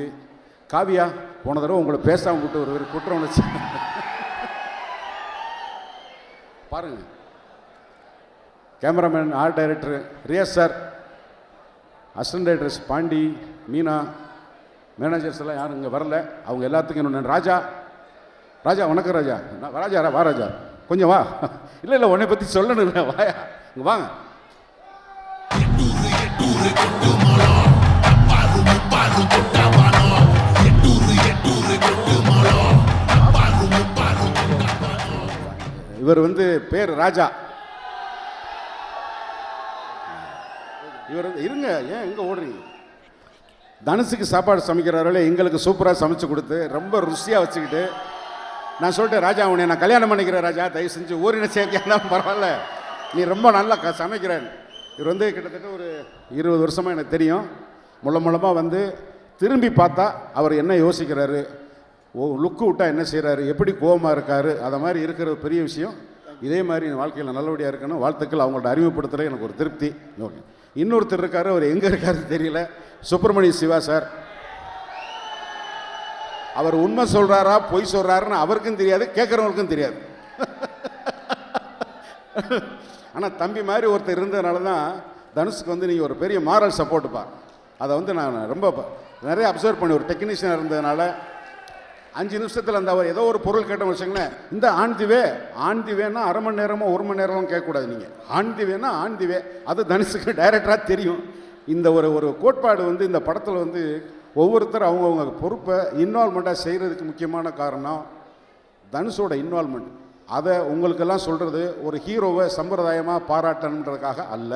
தம்பி காவியா போன தடவை உங்களை பேசாமல் விட்டு ஒரு குற்றம் உணர்ச்சி பாருங்க. Cameraman art director Riyaz sir assistant directors Pandi Meena managers எல்லாம் யாரும் இங்கே வரல. அவங்க எல்லாத்துக்கும் இன்னொன்று ராஜா ராஜா வணக்கம் ராஜா. நான் ராஜா வா ராஜா. கொஞ்சம் வா. இல்லை இல்லை உன்னை பற்றி சொல்லணும் வாயா. இங்கே வாங்க. இவர் வந்து பேர் ராஜா. இவர் வந்து- இருங்க ஏன் எங்கே ஓடுறீங்க? தனுசுக்கு சாப்பாடு சமைக்கிறார்களே எங்களுக்கு சூப்பராக சமைச்சு கொடுத்து ரொம்ப ருசியாக வச்சுக்கிட்டு நான் சொல்லிட்டேன் ராஜா உன்னை நான் கல்யாணம் பண்ணிக்கிறேன் ராஜா தயவு செஞ்சு ஊரின சேர்க்கையாலும் பரவாயில்ல. நீ ரொம்ப நல்லா க சமைக்கிறேன். இவர் வந்து கிட்டத்தட்ட ஒரு இருபது வருஷமாக எனக்கு தெரியும். முள்ள மூலமாக வந்து திரும்பி பார்த்தா அவர் என்ன யோசிக்கிறாரு? ஓ லுக்கு விட்டா என்ன செய்கிறாரு எப்படி கோபமாக இருக்காரு? அதை மாதிரி இருக்கிற பெரிய விஷயம். இதே மாதிரி என் வாழ்க்கையில் நல்லபடியாக இருக்கணும். வாழ்த்துக்கள் அவங்கள்ட்ட அறிமுகப்படுத்துகிற எனக்கு ஒரு திருப்தி. ஓகே. இன்னொருத்தர் இருக்கார். அவர் எங்கே இருக்காருன்னு தெரியல. சுப்பிரமணிய சிவா சார். அவர் உண்மை சொல்கிறாரா பொய் சொல்கிறாருன்னு அவருக்கும் தெரியாது கேட்குறவங்களுக்கும் தெரியாது. ஆனால் தம்பி மாதிரி ஒருத்தர் இருந்ததுனால தான் தனுஷுக்கு வந்து நீங்கள் ஒரு பெரிய மாரல் சப்போர்ட்டுப்பா அதை வந்து நான் ரொம்ப நிறைய அப்சர்வ் பண்ணி ஒரு டெக்னீஷியனாக இருந்ததுனால அஞ்சு நிமிஷத்தில் அந்த அவர் ஏதோ ஒரு பொருள் கேட்டோம் வச்சுங்களேன் இந்த ஆண்திவே ஆண்திவேன்னா அரை மணி நேரமோ ஒரு மணி நேரமோ கேட்கக்கூடாது நீங்கள் ஆண்திவேன்னா ஆண்திவே அது தனுஷுக்கு டைரக்டராக தெரியும். இந்த ஒரு ஒரு கோட்பாடு வந்து இந்த படத்தில் வந்து ஒவ்வொருத்தர் அவங்கவுங்க பொறுப்பை இன்வால்மெண்ட்டாக செய்கிறதுக்கு முக்கியமான காரணம் தனுஷோட இன்வால்மெண்ட் அதை உங்களுக்கெல்லாம் சொல்கிறது ஒரு ஹீரோவை சம்பிரதாயமாக பாராட்டணுன்றதுக்காக அல்ல.